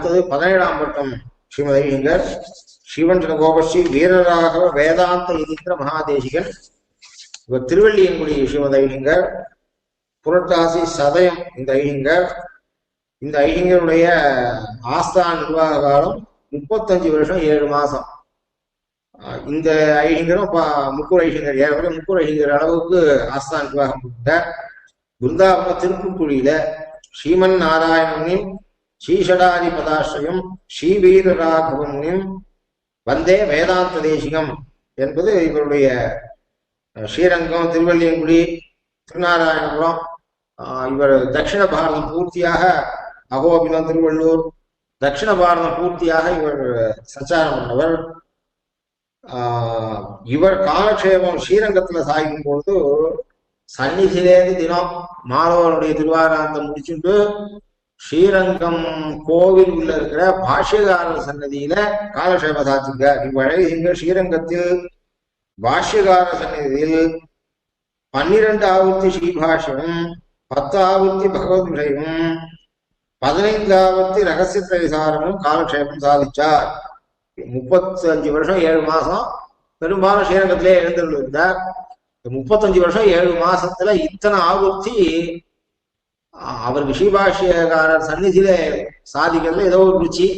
அடுத்தது பதினேழாம் பட்டம் ஸ்ரீமதி ஐயங்கர் ஸ்ரீவன் கோபஸ்ரீ வீரராகவ வேதாந்த யதீந்திர மகாதேசிகன் இவர் திருவள்ளியங்குடி ஸ்ரீமதி ஐயங்கர் புரட்டாசி சதயம் இந்த ஐயங்கர் இந்த ஐயங்கருடைய ஆஸ்தான் நிர்வாக காலம் முப்பத்தஞ்சு வருஷம் ஏழு மாசம். இந்த ஐஹிங்கரும் ப- முக்கூர் ஐயங்கர் ஏற்கனவே முக்கூர் ஐயங்கர் அளவுக்கு ஆஸ்தான் நிர்வாகம் கொடுத்த. பிருந்தாவன திருப்புக்குழியில ஸ்ரீமன் நாராயணனின் ஸ்ரீஷடாதி பதாசிரயம் ஸ்ரீவீரராகவனின் வந்தே வேதாந்த தேசிகம் என்பது இவருடைய ஸ்ரீரங்கம் திருவள்ளியங்குடி திருநாராயணபுரம் இவர் தட்சிண பாரதம் பூர்த்தியாக அகோபிலம் திருவள்ளூர் தட்சிண பாரதம் பூர்த்தியாக இவர் சச்சாரம் பண்ணவர். ஆஹ், இவர் காலக்ஷேபம் ஸ்ரீரங்கத்துல சாயும் பொழுது சந்நிதியிலேருந்து தினம் மாணவனுடைய திருவாராந்தம் முடிச்சுட்டு ஸ்ரீரங்கம் கோவில் உள்ள இருக்கிற பாஷ்யகாரர் சன்னதியில காலக்ஷேப சாத்திருக்கார் இவ்வழகிங்க ஸ்ரீரங்கத்தில் பாஷ்யகார சன்னதியில் பன்னிரண்டு ஆவர்த்தி ஸ்ரீபாஷ்யம் பத்து ஆவர்த்தி பகவத் விஷயம் பதினைந்து ஆவர்த்தி ரகசிய திரைசாரமும் காலக்ஷேபம் சாதிச்சார். முப்பத்தி அஞ்சு வருஷம் ஏழு மாசம் பெரும்பாலும் ஸ்ரீரங்கத்திலே எழுந்திருந்தார் முப்பத்தஞ்சு வருஷம் ஏழு மாசத்துல இத்தனை ஆவர்த்தி அவர் விஷயபாஷியக்காரர் சந்நிதியில சாதிக்கிறதுல ஏதோ ஒரு ருச்சி.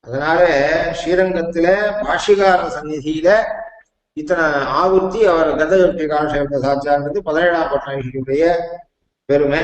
அதனால ஸ்ரீரங்கத்துல பாஷ்யகாரர் சந்நிதியில இத்தனை ஆவர்த்தி அவர் கதகட்டி காலக்ஷேபத்தை சாட்சியாங்கிறது பதினேழாம் பட்டாயுடைய பெருமை.